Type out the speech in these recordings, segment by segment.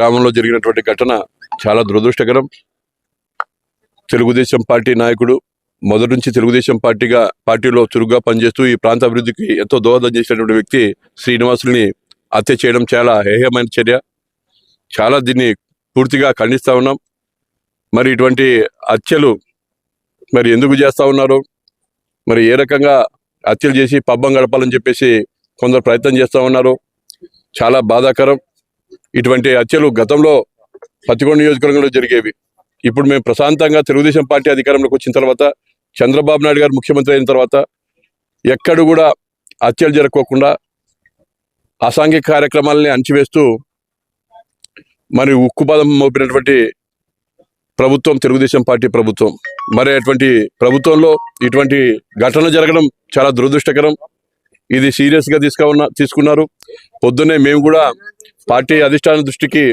గ్రామంలో జరిగినటువంటి ఘటన చాలా దురదృష్టకరం. తెలుగుదేశం పార్టీ నాయకుడు మొదటి నుంచి తెలుగుదేశం పార్టీగా పార్టీలో చురుగ్గా పనిచేస్తూ ఈ ప్రాంత అభివృద్ధికి ఎంతో దోహదం చేసినటువంటి వ్యక్తి శ్రీనివాసుల్ని హత్య చేయడం చాలా హేయమైన చర్య. చాలా దీన్ని పూర్తిగా ఖండిస్తూ ఉన్నాం. మరి ఇటువంటి హత్యలు మరి ఎందుకు చేస్తూ ఉన్నారు మరి ఏ రకంగా హత్యలు చేసి పబ్బం గడపాలని చెప్పేసి కొందరు ప్రయత్నం చేస్తూ ఉన్నారు చాలా బాధాకరం. ఇటువంటి హత్యలు గతంలో పత్తికొండ నియోజకవర్గంలో జరిగేవి. ఇప్పుడు మేము ప్రశాంతంగా తెలుగుదేశం పార్టీ అధికారంలోకి వచ్చిన తర్వాత చంద్రబాబు నాయుడు గారు ముఖ్యమంత్రి అయిన తర్వాత ఎక్కడ కూడా హత్యలు జరగకోకుండా అసాంఘిక కార్యక్రమాలని అణచివేస్తూ మరి ఉక్కుపాదం మోపినటువంటి ప్రభుత్వం తెలుగుదేశం పార్టీ ప్రభుత్వం. మరి అటువంటి ప్రభుత్వంలో ఇటువంటి ఘటన జరగడం చాలా దురదృష్టకరం. ఇది సీరియస్గా తీసుకున్న తీసుకున్నారు. పొద్దున్నే మేము కూడా పార్టీ అధిష్టాన దృష్టికి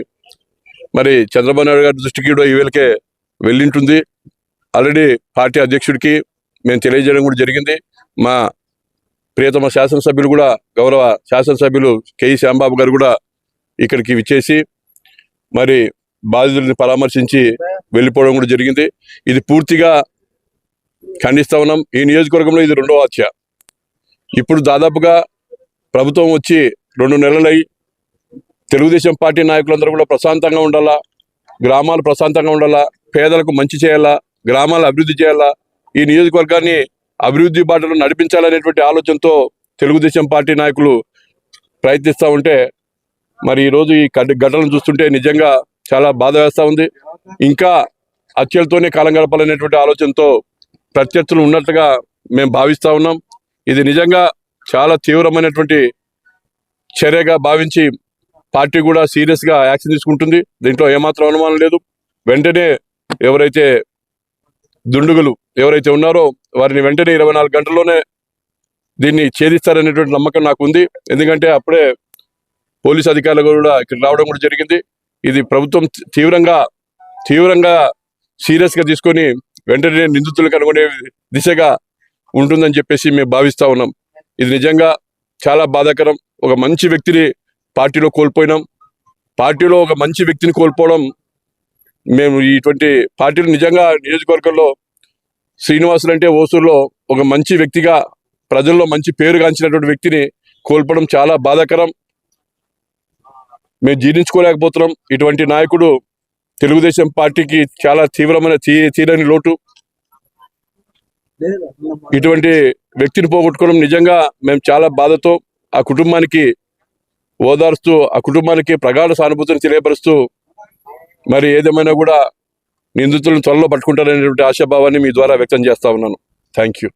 మరి చంద్రబాబు నాయుడు గారి దృష్టికి కూడా ఈ వెళ్ళింటుంది. ఆల్రెడీ పార్టీ అధ్యక్షుడికి మేము తెలియజేయడం కూడా జరిగింది. మా ప్రియతమ శాసనసభ్యులు కూడా గౌరవ శాసనసభ్యులు కేఈ శ్యాంబాబు గారు కూడా ఇక్కడికి విచ్చేసి మరి బాధితుల్ని పరామర్శించి వెళ్ళిపోవడం కూడా జరిగింది. ఇది పూర్తిగా ఖండిస్తా ఉన్నాం. ఈ నియోజకవర్గంలో ఇది రెండవ హత్య. ఇప్పుడు దాదాపుగా ప్రభుత్వం వచ్చి రెండు నెలలై తెలుగుదేశం పార్టీ నాయకులందరూ కూడా ప్రశాంతంగా ఉండాలా? గ్రామాలు ప్రశాంతంగా ఉండాలా? పేదలకు మంచి చేయాలా? గ్రామాలు అభివృద్ధి చేయాలా? ఈ నియోజకవర్గాన్ని అభివృద్ధి బాటలో నడిపించాలనేటువంటి ఆలోచనతో తెలుగుదేశం పార్టీ నాయకులు ప్రయత్నిస్తూ ఉంటే మరి ఈరోజు ఈ ఘటనలు చూస్తుంటే నిజంగా చాలా బాధ వేస్తూ ఉంది. ఇంకా హత్యలతోనే కాలం గడపాలనేటువంటి ఆలోచనతో ప్రత్యర్థులు ఉన్నట్టుగా మేము భావిస్తూ ఉన్నాం. ఇది నిజంగా చాలా తీవ్రమైనటువంటి చర్యగా భావించి పార్టీ కూడా సీరియస్గా యాక్షన్ తీసుకుంటుంది. దీంట్లో ఏమాత్రం అనుమానం లేదు. వెంటనే ఎవరైతే దుండుగులు ఎవరైతే ఉన్నారో వారిని వెంటనే ఇరవై నాలుగు గంటల్లోనే దీన్ని ఛేదిస్తారనేటువంటి నమ్మకం నాకు ఉంది. ఎందుకంటే అప్పుడే పోలీస్ అధికారులు కూడా ఇక్కడ రావడం కూడా జరిగింది. ఇది ప్రభుత్వం తీవ్రంగా తీవ్రంగా సీరియస్గా తీసుకొని వెంటనే నిందితులు కనుగొనే దిశగా ఉంటుందని చెప్పేసి మేము భావిస్తూ ఉన్నాం. ఇది నిజంగా చాలా బాధాకరం. ఒక మంచి వ్యక్తిని పార్టీలో కోల్పోయినాం. పార్టీలో ఒక మంచి వ్యక్తిని కోల్పోవడం మేము ఇటువంటి పార్టీలు నిజంగా నియోజకవర్గంలో శ్రీనివాసులు అంటే ఓసూరులో ఒక మంచి వ్యక్తిగా ప్రజల్లో మంచి పేరుగాంచినటువంటి వ్యక్తిని కోల్పోవడం చాలా బాధాకరం. మేము జీర్ణించుకోలేకపోతున్నాం. ఇటువంటి నాయకుడు తెలుగుదేశం పార్టీకి చాలా తీవ్రమైన తీ తీరని లోటు. ఇటువంటి వ్యక్తిని పోగొట్టుకోవడం నిజంగా మేము చాలా బాధతో ఆ కుటుంబానికి ఓదార్స్తూ ఆ కుటుంబానికి ప్రగాఢ సానుభూతిని తెలియపరుస్తూ మరి ఏదేమైనా కూడా నిందితులను త్వరలో పట్టుకుంటారనేటువంటి ఆశాభావాన్ని మీ ద్వారా వ్యక్తం చేస్తా ఉన్నాను. Thank you